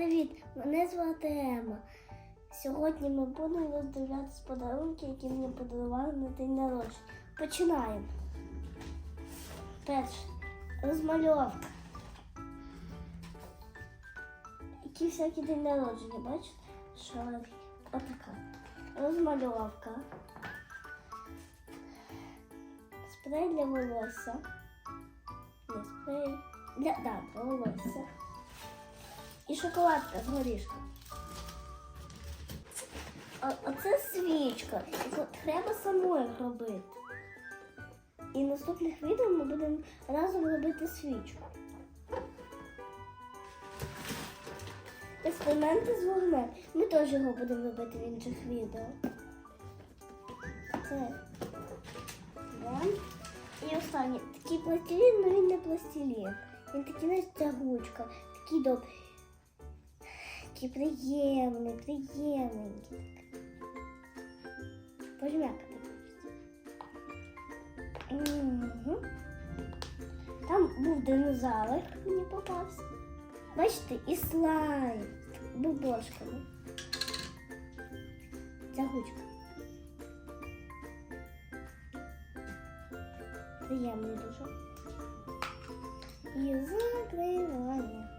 Привіт! Мене звати Ема. Сьогодні ми будемо роздивлятися подарунки, які мені подарували на день народження. Починаємо. Перше. Розмальовка. Які всякі день народження, бачите? Шарик. Отака. Розмальовка. Спрей для волосся. Не спрей. Для, да, для волосся. І шоколадка з горішком. Оце свічка. Треба самою робити. І в наступних відео ми будемо разом робити свічку. Експерименти з вогнем. Ми теж його будемо робити в інших відео. Це. І останнє. Такий пластилін, але він не пластилін. Він такий, знаєш, тягучка. Такий добрий. Такий приємний, приємненький. Пожмякати хочеться. Угу. Там був динозавр, мені попався. Бачите, і слайм з бубошками. Тягучка. Приємний дуже. І закривання.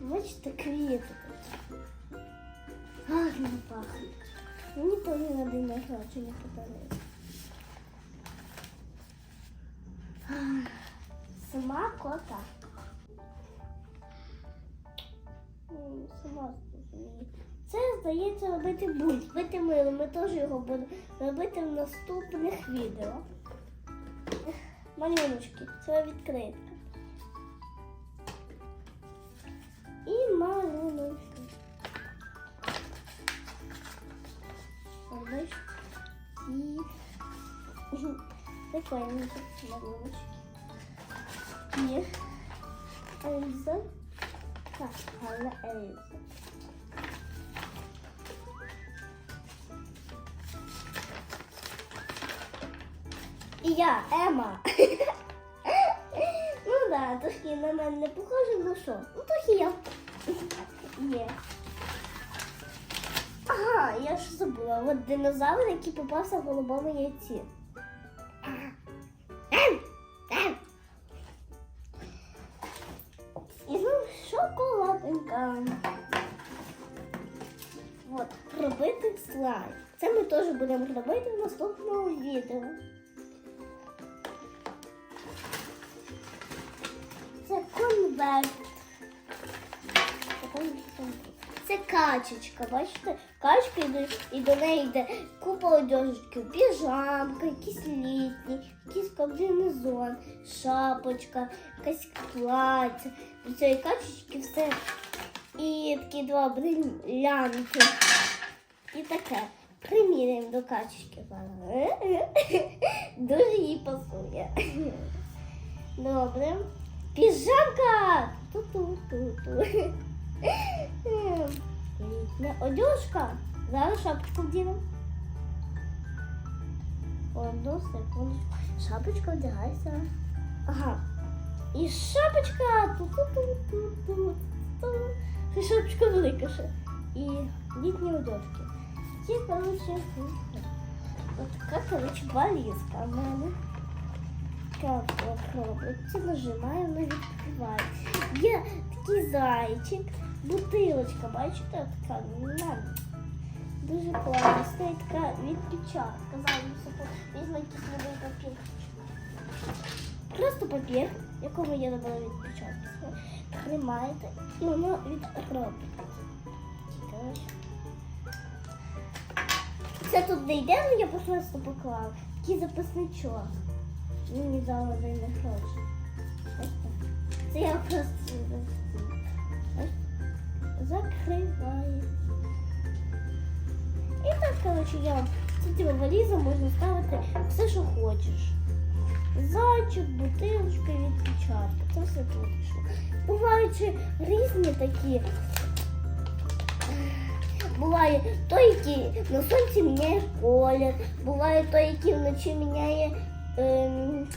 Бачите, квіти тут. Гарно. Мені теж на день народження подарили. Сама кота. Сама. Це, здається, робити будь. Бити мило. Ми теж його будемо робити в наступних відео. Малюночки. Це відкритка. Прикольні такі малюночки. І Ельза. Гарна Ельза. І я, Ема. ну да, трохи на мене не похоже, ну що? Ну трохи я. Є. Ага, я ж забула. От динозавр, який попався в голубому яйці. Шоколадинка. От, робити слайм. Це ми теж будемо робити в наступному відео. Це конверт. Це качечка, бачите? Качка йде, і до неї йде купа одежки, піжамка, якісь літні, якийсь комбінезон, шапочка, якась плаття. До цієї качечки все. І такі два брилянти. І таке. Приміряємо до качечки. Дуже їй пасує. Добре. Піжамка! Ту-ту-ту-ту. Не одежка. Зараз шапочку вдінемо. Одну секундочку. Шапочка вдягайся. Ага. І шапочка. Ту-ту-ту-ту-ту. Це шапочка велика ще. І літні одежки. Ті, коротше, от така, коротше, валізка в мене. Так от робиться, нажимаємо, відкриваємо. Є такий зайчик, бутилочка, бачите, така на. Дуже класна, і така відпечатка. Зараз візьму якийсь новий папір. Просто папір, В якому я робила відпечатки. Тримаєте і воно відробить. Це тут не йде, але я просто поклала. Такий записничок. Мені дали день гроші. Ось так. Це я просто закриваю. І так, коротше, я вам це типу можна ставити все, що хочеш. Зайчик, бутилочка, відпечатка. Це все тут. Бувають різні такі. Буває той, який на сонці міняє колір, буває той, який вночі міняє. Ем...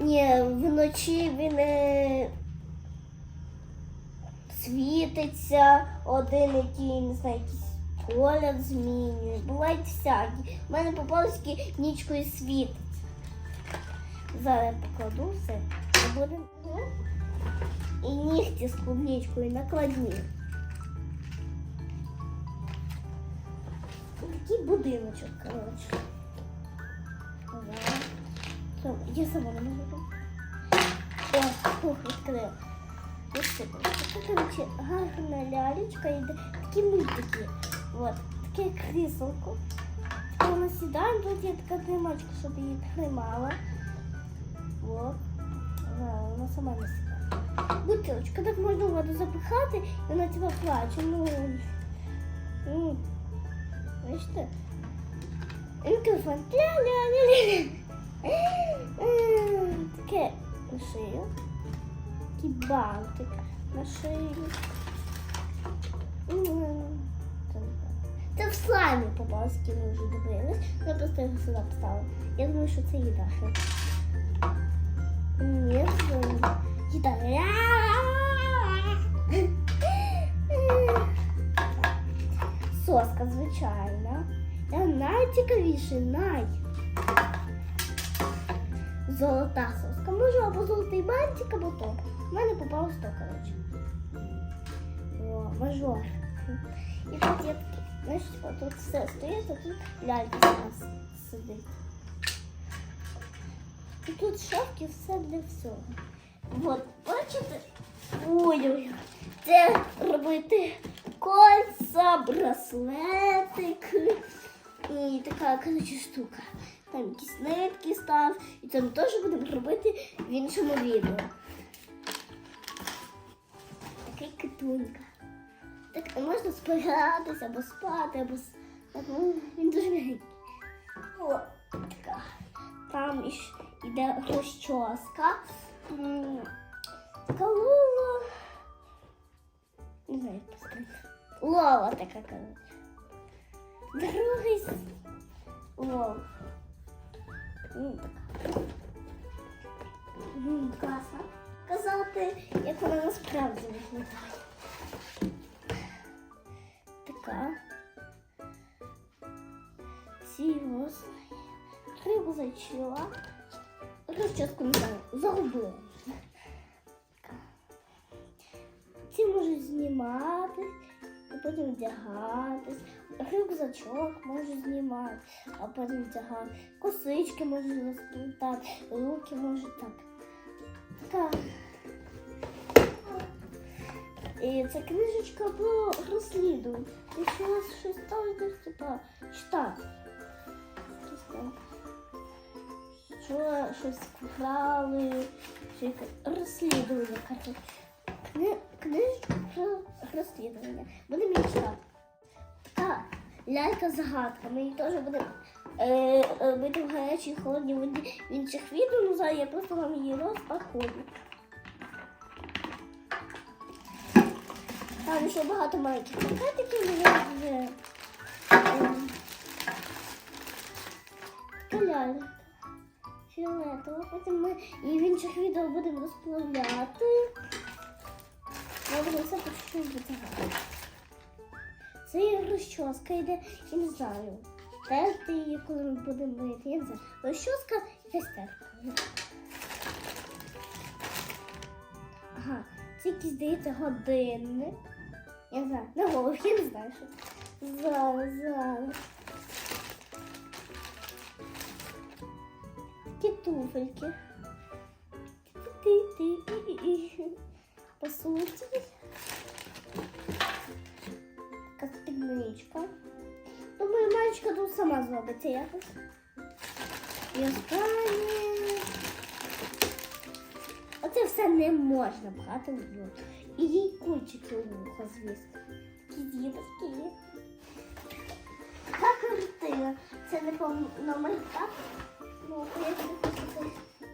Ні, вночі він е... світиться, один, який, не знаю, якийсь колір змінює. Бувають всякі. У мене по-польськи нічкою світить. Зараз покладу все. І буде. І нігті з клубничкою накладні. Такий будиночок, коротше. Я сама не можу. О, фух, відкрила. Відсипала. Така, коротше, гарна лялечка йде. Такі мультики. Вот. Таке кріселко. Таке вона сідає, тут є така тримачка, щоб її тримала. Вот. Зараз вона сама не сідає. Бутилочка, так можна воду запихати, і вона тебе плаче. Ну, ну, бачите? І Мікрофон. Ля-ля-ля-ля. Таке на шию. Такий бантик на шию. Це в слаймі по-польськи ми вже дивились. Я просто його сюди поставила. Я думаю, що це їда. Це. Соска звичайна. Та найцікавіше, най. Золота соска. Може або золотий бантик, або то. У мене попалось то, коротше. О, мажор. І такі, значить, отут все стоїть, а тут лялька зараз сидить. І тут шапки все для всього. От, бачите? Ой-ой. Це робити кольця, браслетик і така коротше, штука. Там якісь нитки став, і ми теж будемо робити в іншому відео. Такий китунька. Так можна спиратися або спати, або або він дуже м'який. О, така. Там іш- іде розчоска. Лола. Не знаю, як сказати. Лола така коротше. Другий. Ну, Класно. Казати, як вона насправді виглядає. Така. Сірос. Рюкзачок. Розчоску знаю, загубила. Ці можуть зніматись, а потім вдягатись. Рюкзачок може знімати, а потім вдягати. Косички можуть розплітати, руки можуть так. Така. І це книжечка про розслідування. Якщо у щось сталося, типа читати. Що щось вкрали, чи розслідування. Кни- Книжечка про розслідування. Будемо її читати. Така лялька загадка. Ми її теж будемо е, робити в гарячій холодній воді в інших відео. Ну зараз я просто вам її розпаковую. Там ще багато маленьких пакетиків, я вже ем, така. Фіолетова. Потім ми її в інших відео будемо розплавляти. Я все по чуть-чуть витягати. Це є розчоска йде, я не знаю. Терти її, коли ми будемо мити, я не знаю. Розчоска якась терка. Ага, це якийсь, здається, годинник. Я не знаю, на голову, я не знаю, що. Зараз, зараз. Туфельки. Ти-ти-ти-і-і. По суті. Така спідничка. Думаю, мальчика тут сама зробиться якось. І останнє. Оце все не можна брати в рот. І їй кульчики у вухо, звісно. Такі діточки є. Така картина. Це не повна малька. Ну,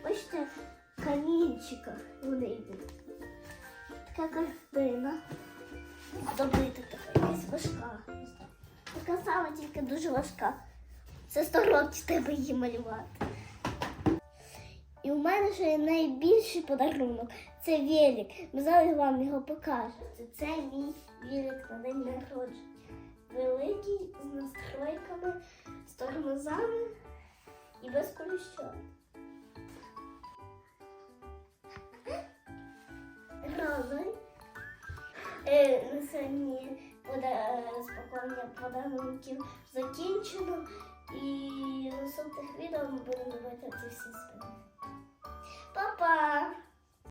Бачите, в камінчиках вони йдуть. Така картина. Добита така, якась важка. Така сама, тільки дуже важка. Це 100 років треба її малювати. І у мене ще найбільший подарунок. Це велик. Ми зараз вам його покажемо. Це мій велик на день народження. Великий з настройками, з тормозами і без коліща. Разом. Е, на сьогодні буде розпакування подарунків закінчено. І наступних відео ми будемо робити всі спини. Па-па!